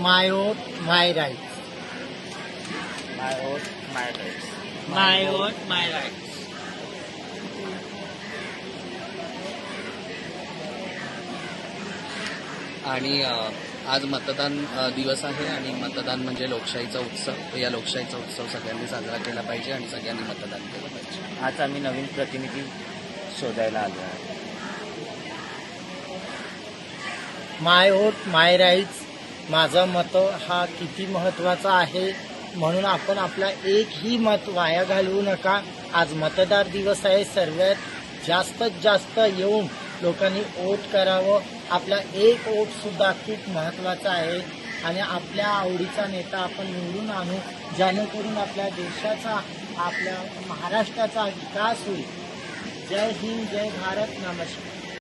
माय ओट माय right माय ओट माय rights माय vote माय right आणि आज मतदान दिवस आहे आणि मतदान म्हणजे लोकशाहीचा उत्सव. या लोकशाहीचा उत्सव सगळ्यांनी साजरा केला पाहिजे आणि सगळ्यांनी मतदान केलं पाहिजे. आज आम्ही नवीन प्रतिनिधी शोधायला आलो आहे. माय ओट माय राईट्स माझं मत हा किती महत्त्वाचा आहे म्हणून आपण आपला एकही मत वाया घालवू नका. आज मतदार दिवस आहे. सर्वात जास्तीत जास्त येऊन लोकांनी वोट करावं. आपला एक वोट सुद्धा खूप महत्त्वाचा आहे. आणि आपल्या आवडीचा नेता आपण निवडून आणू. जेणेकरून आपल्या देशाचा आपल्या महाराष्ट्राचा विकास होईल. जय हिंद जय भारत. नमस्कार.